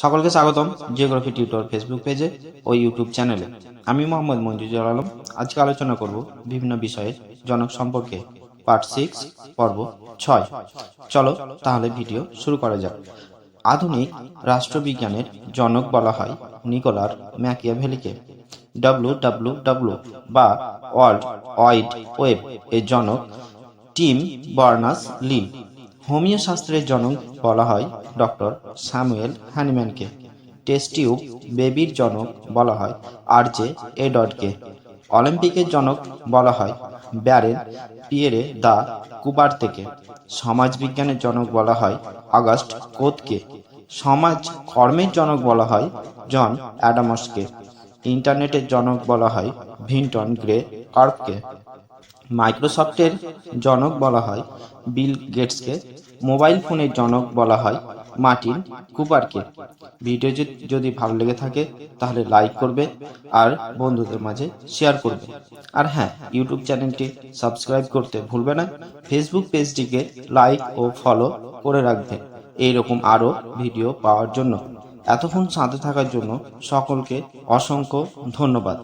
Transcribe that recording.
সকলকে স্বাগতম geography tutor Facebook পেজে ও ইউটিউব চ্যানেলে আমি মোহাম্মদ মঞ্জুজুর আলম। আজকে আলোচনা করব বিভিন্ন বিষয়ে জনক সম্পর্কে। পার্ট সিক্স পর্ব ছয়। চলো তাহলে ভিডিও শুরু করা যাক। আধুনিক রাষ্ট্রবিজ্ঞানের জনক বলা হয় নিকোলার ম্যাকিয়াভেলিকে। ডাব্লু ডাব্লু ডাব্লু বা ওয়ার্ল্ড ওয়াইড ওয়েব এর জনক টিম বার্নাস লিন। হোমিও শাস্ত্রের জনক বলা হয় ডক্টর স্যামুয়েল হ্যানিম্যানকে টেস্ট টিউব বেবির জনক বলা হয় আর জে এডডকে অলিম্পিকের জনক বলা হয় ব্যারেন পিয়েরে দা কুবার থেকে। সমাজবিজ্ঞানের জনক বলা হয় আগস্ট কোতকে। সমাজ কর্মের জনক বলা হয় জন অ্যাডামসকে। ইন্টারনেটের জনক বলা হয় ভিন্টন গ্রে কার্পকে মাইক্রোসফটের জনক বলা হয়, বিল গেটসকে মোবাইল ফোনের জনক বলা হয়, মার্টিন কুপারকে। ভিডিও যদি- ভালো লেগে থাকে, তাহলে লাইক করবে আর বন্ধুদের মাঝে শেয়ার করবে। আর হ্যাঁ ইউটিউব চ্যানেলটি সাবস্ক্রাইব করতে ভুলবে না, ফেসবুক পেজটিকে লাইক ও ফলো করে রাখবে, এইরকম আরও ভিডিও পাওয়ার জন্য। এতক্ষণ সাথে থাকার জন্য সকলকে অসংখ্য ধন্যবাদ।